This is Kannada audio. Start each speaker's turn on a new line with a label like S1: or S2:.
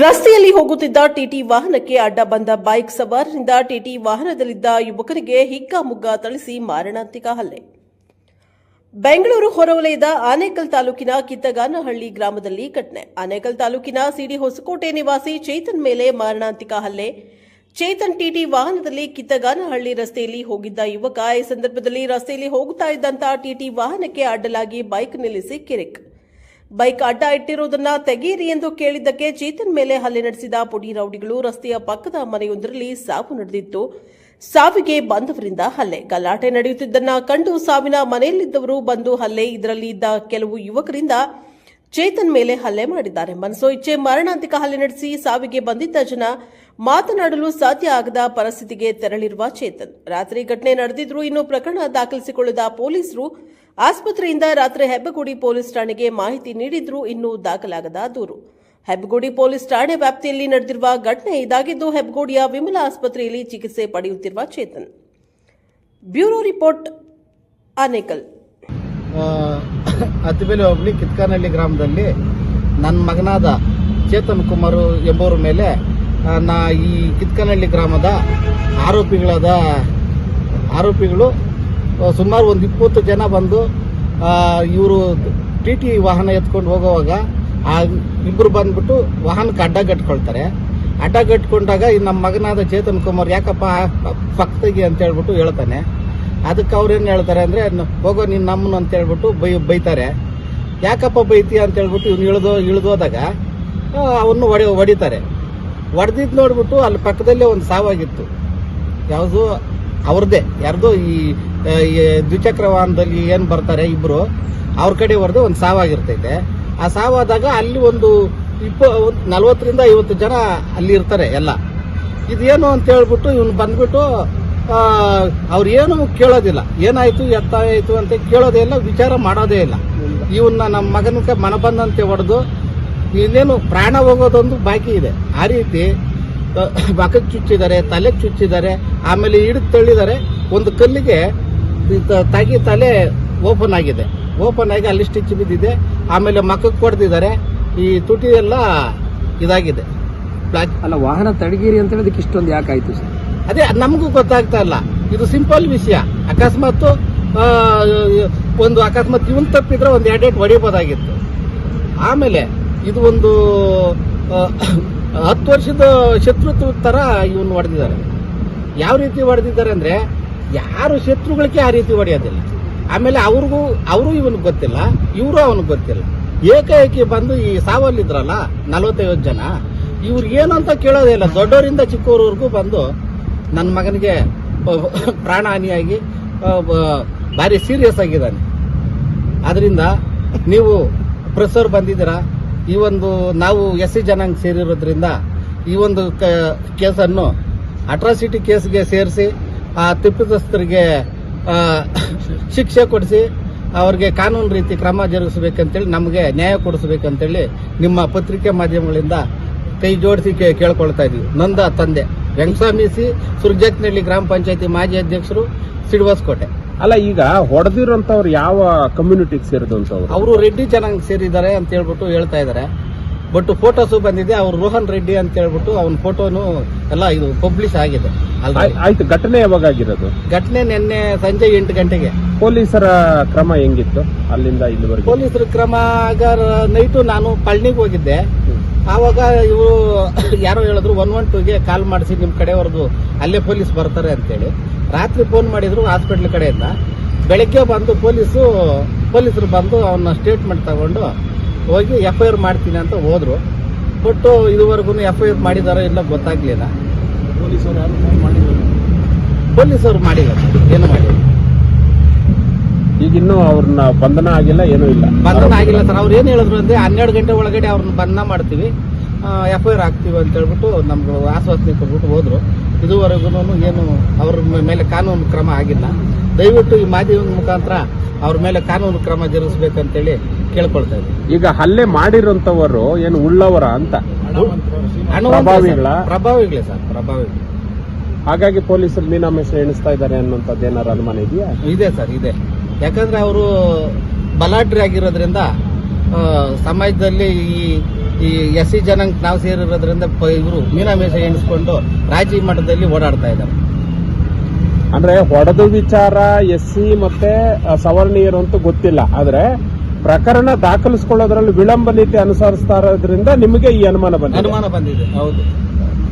S1: ರಸ್ತೆಯಲ್ಲಿ ಹೋಗುತ್ತಿದ್ದ ಟಿಟಿ ವಾಹನಕ್ಕೆ ಅಡ್ಡ ಬಂದ ಬೈಕ್ ಸವಾರರಿಂದ ಟಿಟಿ ವಾಹನದಲ್ಲಿದ್ದ ಯುವಕರಿಗೆ ಹಿಗ್ಗಾಮುಗ್ಗಾ ಥಳಿಸಿ ಮಾರಣಾಂತಿಕ ಹಲ್ಲೆ. ಬೆಂಗಳೂರು ಹೊರವಲಯದ ಆನೇಕಲ್ ತಾಲೂಕಿನ ಕಿತ್ತಗಾನಹಳ್ಳಿ ಗ್ರಾಮದಲ್ಲಿ ಘಟನೆ. ಆನೇಕಲ್ ತಾಲೂಕಿನ ಸಿಡಿ ಹೊಸಕೋಟೆ ನಿವಾಸಿ ಚೇತನ್ ಮೇಲೆ ಮಾರಣಾಂತಿಕ ಹಲ್ಲೆ. ಚೇತನ್ ಟಿಟಿ ವಾಹನದಲ್ಲಿ ಕಿತ್ತಗಾನಹಳ್ಳಿ ರಸ್ತೆಯಲ್ಲಿ ಹೋಗಿದ್ದ ಯುವಕ, ಈ ಸಂದರ್ಭದಲ್ಲಿ ರಸ್ತೆಯಲ್ಲಿ ಹೋಗುತ್ತಾ ಇದ್ದಂತಹ ಟಿಟಿ ವಾಹನಕ್ಕೆ ಅಡ್ಡಲಾಗಿ ಬೈಕ್ ನಿಲ್ಲಿಸಿ ಕಿರಿಕ್. ಬೈಕ್ ಅಡ್ಡ ಇಟ್ಟಿರುವುದನ್ನ ತೆಗೆಯಿರಿ ಎಂದು ಕೇಳಿದ್ದಕ್ಕೆ ಚೇತನ್ ಮೇಲೆ ಹಲ್ಲೆ ನಡೆಸಿದ ಪುಡಿ ರೌಡಿಗಳು ರಸ್ತೆಯ ಪಕ್ಕದ ಮನೆಯೊಂದರಲ್ಲಿ ಸಾವು ನಡೆದಿತ್ತು. ಸಾವಿಗೆ ಬಂದವರಿಂದ ಹಲ್ಲೆ. ಗಲಾಟೆ ನಡೆಯುತ್ತಿದ್ದನ್ನ ಕಂಡು ಸಾವಿನ ಮನೆಯಲ್ಲಿದ್ದವರು ಬಂದು ಹಲ್ಲೆ. ಇದರಲ್ಲಿ ಇದ್ದ ಕೆಲವು ಯುವಕರಿಂದ ಚೇತನ್ ಮೇಲೆ ಹಲ್ಲೆ ಮಾಡಿದ್ದಾರೆ. ಮನಸೋ ಇಚ್ಛೆ, ಮರಣಾಂತಿಕ ಹಲ್ಲೆ ನಡೆಸಿ ಸಾವಿಗೆ ಬಂದಿದ್ದ ಜನ ಮಾತನಾಡಲು ಸಾಧ್ಯ ಆಗದ ಪರಿಸ್ಥಿತಿಗೆ ತೆರಳಿರುವ ಚೇತನ್. ರಾತ್ರಿ ಘಟನೆ ನಡೆದಿದ್ರು ಇನ್ನು ಪ್ರಕರಣ ದಾಖಲಿಸಿಕೊಳ್ಳದ ಪೊಲೀಸರು ಆಸ್ಪತ್ರೆಯಿಂದ ರಾತ್ರಿ ಹೆಬ್ಬಗುಡಿ ಪೊಲೀಸ್ ಠಾಣೆಗೆ ಮಾಹಿತಿ ನೀಡಿದ್ರು ಇನ್ನೂ ದಾಖಲಾಗದ ದೂರು. ಹೆಬ್ಬಗುಡಿ ಪೊಲೀಸ್ ಠಾಣೆ ವ್ಯಾಪ್ತಿಯಲ್ಲಿ ನಡೆದಿರುವ ಘಟನೆ ಇದಾಗಿದ್ದು ಹೆಬ್ಬಗುಡಿಯ ವಿಮಲಾ ಆಸ್ಪತ್ರೆಯಲ್ಲಿ ಚಿಕಿತ್ಸೆ ಪಡೆಯುತ್ತಿರುವ ಚೇತನ್. Bureau report, Anekal.
S2: ಅತಿಬೆಲೆ ಹೋಗ್ಲಿ ಕಿತ್ಕಾನಹಳ್ಳಿ ಗ್ರಾಮದಲ್ಲಿ ನನ್ನ ಮಗನಾದ ಚೇತನ್ ಕುಮಾರ್ ಎಂಬುವರ ಮೇಲೆ ನಾ ಈ ಕಿತ್ಕನಹಳ್ಳಿ ಗ್ರಾಮದ ಆರೋಪಿಗಳಾದ ಆರೋಪಿಗಳು ಸುಮಾರು ಒಂದು ಇಪ್ಪತ್ತು ಜನ ಬಂದು ಇವರು ಟಿ ಟಿ ವಾಹನ ಎತ್ಕೊಂಡು ಹೋಗುವಾಗ, ಆ ಇಬ್ಬರು ಬಂದ್ಬಿಟ್ಟು ವಾಹನಕ್ಕೆ ಅಡ್ಡ ಕಟ್ಕೊಳ್ತಾರೆ. ಅಡ್ಡ ಕಟ್ಕೊಂಡಾಗ ಈ ನಮ್ಮ ಮಗನಾದ ಚೇತನ್ ಕುಮಾರ್ ಯಾಕಪ್ಪ ಪಕ್ತಗಿ ಅಂತ ಹೇಳ್ಬಿಟ್ಟು ಹೇಳ್ತಾನೆ. ಅದಕ್ಕೆ ಅವ್ರೇನು ಹೇಳ್ತಾರೆ ಅಂದರೆ ಹೋಗೋ ನೀನು ನಮ್ಮನ್ನು ಅಂತ ಹೇಳ್ಬಿಟ್ಟು ಬೈ, ಬೈತಾರೆ. ಯಾಕಪ್ಪ ಬೈತೀಯ ಅಂತ ಹೇಳ್ಬಿಟ್ಟು ಇವ್ನು ಇಳಿದೋ, ಇಳಿದೋದಾಗ ಅವನ್ನು ಹೊಡೆ, ಹೊಡಿತಾರೆ. ಹೊಡೆದಿದ್ದು ನೋಡ್ಬಿಟ್ಟು ಅಲ್ಲಿ ಪಕ್ಕದಲ್ಲೇ ಒಂದು ಸಾವಾಗಿತ್ತು. ಯಾವುದು ಅವ್ರದ್ದೇ ಯಾರ್ದು ಈ ದ್ವಿಚಕ್ರ ವಾಹನದಲ್ಲಿ ಏನು ಬರ್ತಾರೆ ಇಬ್ಬರು ಅವ್ರ ಕಡೆ ಹೊಡೆದು ಒಂದು ಸಾವಾಗಿರ್ತೈತೆ. ಆ ಸಾವಾದಾಗ ಅಲ್ಲಿ ಒಂದು ಇಪ್ಪ ನಲ್ವತ್ತರಿಂದ ಐವತ್ತು ಜನ ಅಲ್ಲಿ ಇರ್ತಾರೆ ಎಲ್ಲ. ಇದೇನು ಅಂತ ಹೇಳ್ಬಿಟ್ಟು ಇವನು ಬಂದ್ಬಿಟ್ಟು ಅವ್ರು ಏನು ಕೇಳೋದಿಲ್ಲ. ಏನಾಯ್ತು, ಎತ್ತಾಯಿತು ಅಂತ ಕೇಳೋದೇ ಇಲ್ಲ, ವಿಚಾರ ಮಾಡೋದೇ ಇಲ್ಲ. ಇವನ್ನ ನಮ್ಮ ಮಗನಕ್ಕೆ ಮನಬಂದಂತೆ ಹೊಡೆದು ಇನ್ನೇನು ಪ್ರಾಣ ಹೋಗೋದೊಂದು ಬಾಕಿ ಇದೆ. ಆ ರೀತಿ ಬಕಕ್ಕೆ ಚುಚ್ಚಿದ್ದಾರೆ ತಲೆಗೆ ಚುಚ್ಚಿದ್ದಾರೆ ಆಮೇಲೆ ಹಿಡಿದು ತಳ್ಳಿದ್ದಾರೆ. ಒಂದು ಕಲ್ಲಿಗೆ ತಾಗಿ ತಲೆ ಓಪನ್ ಆಗಿದೆ. ಓಪನ್ ಆಗಿ ಅಲ್ಲಿ ಸ್ಟಿಚ್ ಬಿದ್ದಿದೆ. ಆಮೇಲೆ ಮಕ್ಕಕ್ಕೆ ಕೊಡ್ದಿದ್ದಾರೆ. ಈ ತುಟಿ ಎಲ್ಲ ಇದಾಗಿದೆ.
S3: ಅಲ್ಲ ವಾಹನ ತಡಗಿರಿ ಅಂತ ಹೇಳಿದಕ್ಕೆ ಇಷ್ಟೊಂದು ಯಾಕಾಯ್ತು ಸರ್?
S2: ಅದೇ ನಮಗೂ ಗೊತ್ತಾಗ್ತಾ ಇಲ್ಲ. ಇದು ಸಿಂಪಲ್ ವಿಷಯ. ಅಕಸ್ಮಾತ್ ಒಂದು ಅಕಸ್ಮಾತ್ ಇವನ್ ತಪ್ಪಿದ್ರೆ ಒಂದು ಎರಡೆರಡು ಹೊಡಿಬೋದಾಗಿತ್ತು. ಆಮೇಲೆ ಇದು ಒಂದು ಹತ್ತು ವರ್ಷದ ಶತ್ರುತ್ವ ತರ ಇವನ್ ಹೊಡೆದಿದ್ದಾರೆ. ಯಾವ ರೀತಿ ಹೊಡೆದಿದ್ದಾರೆ ಅಂದ್ರೆ, ಯಾರು ಶತ್ರುಗಳಿಗೆ ಆ ರೀತಿ ಹೊಡೆಯೋದಿಲ್ಲ. ಆಮೇಲೆ ಅವ್ರಿಗೂ, ಅವರು ಇವನಿಗೆ ಗೊತ್ತಿಲ್ಲ, ಇವರು ಅವನಿಗೆ ಗೊತ್ತಿಲ್ಲ. ಏಕಾಏಕಿ ಬಂದು ಈ ಸಾವಲ್ಲಿದ್ರಲ್ಲ, ನಲವತ್ತೈವತ್ತು ಜನ ಇವ್ರು ಏನು ಅಂತ ಕೇಳೋದೇ ಇಲ್ಲ. ದೊಡ್ಡವರಿಂದ ಚಿಕ್ಕವರವರೆಗೂ ಬಂದು ನನ್ನ ಮಗನಿಗೆ ಪ್ರಾಣ ಹಾನಿಯಾಗಿ ಭಾರಿ ಸೀರಿಯಸ್ ಆಗಿದ್ದಾನೆ. ಅದರಿಂದ ನೀವು ಪ್ರೆಸರ್ ಬಂದಿದ್ದೀರಾ? ಈ ಒಂದು ನಾವು ಎಸ್ ಸಿ ಜನಾಂಗ ಸೇರಿರೋದ್ರಿಂದ ಈ ಒಂದು ಕೇಸನ್ನು ಅಟ್ರಾಸಿಟಿ ಕೇಸ್ಗೆ ಸೇರಿಸಿ, ಆ ತಪ್ಪಿತಸ್ಥರಿಗೆ ಶಿಕ್ಷೆ ಕೊಡಿಸಿ, ಅವ್ರಿಗೆ ಕಾನೂನು ರೀತಿ ಕ್ರಮ ಜರುಗಿಸಬೇಕಂತೇಳಿ ನಮಗೆ ನ್ಯಾಯ ಕೊಡಿಸ್ಬೇಕಂತೇಳಿ ನಿಮ್ಮ ಪತ್ರಿಕೆ ಮಾಧ್ಯಮಗಳಿಂದ ಕೈ ಜೋಡಿಸಿ ಕೇಳ್ಕೊಳ್ತಾ ಇದೀವಿ. ನಂದ ತಂದೆ. ವೆಂಕಸ್ವಾಮಿ ಸಿ. ಸುರ್ಜತ್ನಹಳ್ಳಿ ಗ್ರಾಮ ಪಂಚಾಯತಿ ಮಾಜಿ ಅಧ್ಯಕ್ಷರು ಸಿಡ್ವಾಸ್ಕೋಟೆ.
S4: ಅಲ್ಲ ಈಗ ಹೊಡೆದಿರೋಂಥವ್ರು ಯಾವ ಕಮ್ಯುನಿಟಿಗೆ ಸೇರಿದಂಥವ್ರು
S2: ಅವರು? ರೆಡ್ಡಿ ಜನಾಂಗ ಸೇರಿದ್ದಾರೆ ಅಂತ ಹೇಳ್ಬಿಟ್ಟು ಹೇಳ್ತಾ ಇದ್ದಾರೆ. ಬಟ್ ಫೋಟೋಸು ಬಂದಿದೆ ಅವ್ರು ರೋಹನ್ ರೆಡ್ಡಿ ಅಂತ ಹೇಳ್ಬಿಟ್ಟು ಅವನ ಫೋಟೋನು ಎಲ್ಲ ಇದು ಪಬ್ಲಿಷ್ ಆಗಿದೆ.
S4: ಆಯ್ತು ಘಟನೆ ಯಾವಾಗ ಆಗಿರೋದು?
S2: ಘಟನೆ ನಿನ್ನೆ ಸಂಜೆ ಎಂಟು ಗಂಟೆಗೆ.
S4: ಪೊಲೀಸರ ಕ್ರಮ ಹೆಂಗಿತ್ತು? ಅಲ್ಲಿಂದ ಇಲ್ಲಿವರೆಗೆ?
S2: ಪೊಲೀಸರ ಕ್ರಮ ಆಗ ನೈಟು ನಾನು ಪಳ್ನಿಗೆ ಹೋಗಿದ್ದೆ. ಆವಾಗ ಇವರು ಯಾರೋ ಹೇಳಿದ್ರು ಒನ್ ಒನ್ ಟೂಗೆ ಕಾಲ್ ಮಾಡಿಸಿ ನಿಮ್ಮ ಕಡೆವರೆಗೂ ಅಲ್ಲೇ ಪೊಲೀಸ್ ಬರ್ತಾರೆ ಅಂತೇಳಿ. ರಾತ್ರಿ ಫೋನ್ ಮಾಡಿದ್ರು ಹಾಸ್ಪಿಟ್ಲ್ ಕಡೆಯಿಂದ ಬೆಳಗ್ಗೆ ಬಂದು ಪೊಲೀಸು ಪೊಲೀಸರು ಬಂದು ಅವನ್ನ ಸ್ಟೇಟ್ಮೆಂಟ್ ತಗೊಂಡು ಹೋಗಿ ಎಫ್ ಐ ಆರ್ ಮಾಡ್ತೀನಿ ಅಂತ ಹೋದ್ರು. ಬಟ್ ಇದುವರೆಗೂ ಎಫ್ ಐ ಆರ್ ಮಾಡಿದಾರೋ ಇಲ್ಲ ಗೊತ್ತಾಗ್ಲಿಲ್ಲ. ಪೊಲೀಸರು ಮಾಡಿಲ್ಲ. ಏನು ಮಾಡಿಲ್ಲ.
S4: ಈಗ ಇನ್ನೂ ಅವ್ರನ್ನ ಬಂಧನ ಆಗಿಲ್ಲ ಏನೂ ಇಲ್ಲ.
S2: ಬಂಧನ ಆಗಿಲ್ಲ ಸರ್. ಅವ್ರು ಏನು ಹೇಳಿದ್ರು ಅಂದ್ರೆ ಹನ್ನೆರಡು ಗಂಟೆ ಒಳಗಡೆ ಅವ್ರನ್ನ ಬಂಧನ ಮಾಡ್ತೀವಿ. ಎಫ್ ಐ ಆರ್ ಹಾಕ್ತೀವಿ ಅಂತ ಹೇಳ್ಬಿಟ್ಟು ನಮ್ಗೆ ಆಶ್ವಾಸನೆ ಕೊಟ್ಬಿಟ್ಟು ಹೋದ್ರು. ಇದುವರೆಗೂ ಏನು ಅವ್ರ ಮೇಲೆ ಕಾನೂನು ಕ್ರಮ ಆಗಿಲ್ಲ. ದಯವಿಟ್ಟು ಈ ಮಾಧ್ಯಮದ ಮುಖಾಂತರ ಅವ್ರ ಮೇಲೆ ಕಾನೂನು ಕ್ರಮ ಜರುಗಿಸ್ಬೇಕಂತೇಳಿ ಕೇಳ್ಕೊಳ್ತಾ ಇದ್ದೀವಿ
S4: ಈಗ ಹಲ್ಲೆ ಮಾಡಿರೋಂಥವರು ಏನು ಉಳ್ಳವರ ಅಂತ? ಪ್ರಭಾವಿಗಳ?
S2: ಸರ್, ಪ್ರಭಾವಿಗಳೇ ಸರ್ ಪ್ರಭಾವಿಗಳು.
S4: ಹಾಗಾಗಿ ಪೊಲೀಸರು ಮೀನಾಮೇಷ ಎಣಿಸ್ತಾ ಇದ್ದಾರೆ ಅನ್ನೋಂಥದ್ದು ಏನಾರು ಅನುಮಾನ ಇದೆಯಾ?
S2: ಇದೆ ಸರ್ ಇದೆ. ಯಾಕಂದ್ರೆ ಅವರು ಬಲಾಟ್ರಿ ಆಗಿರೋದ್ರಿಂದ ಸಮಾಜದಲ್ಲಿ ಈ ಈ ಎಸ್ ಸಿ ಜನಾಂಗ ನಾವು ಸೇರಿರೋದ್ರಿಂದ ಇವರು ಮೀನಾಮೇಷ ಎಣಿಸ್ಕೊಂಡು ರಾಜ್ಯ ಮಟ್ಟದಲ್ಲಿ ಓಡಾಡ್ತಾ ಇದ್ದಾರೆ.
S4: ಅಂದ್ರೆ ಹೊಡೆದು ವಿಚಾರ ಎಸ್ ಸಿ ಮತ್ತೆ ಸವರ್ಣೀಯರು ಅಂತೂ ಗೊತ್ತಿಲ್ಲ. ಆದ್ರೆ ಪ್ರಕರಣ ದಾಖಲಿಸಿಕೊಳ್ಳೋದ್ರಲ್ಲಿ ವಿಳಂಬ ನೀತಿ ಅನುಸರಿಸ್ತಾ ಇರೋದ್ರಿಂದ ನಿಮಗೆ ಈ ಅನುಮಾನ ಬಂದಿದೆ.
S2: ಅನುಮಾನ ಬಂದಿದೆ ಹೌದು.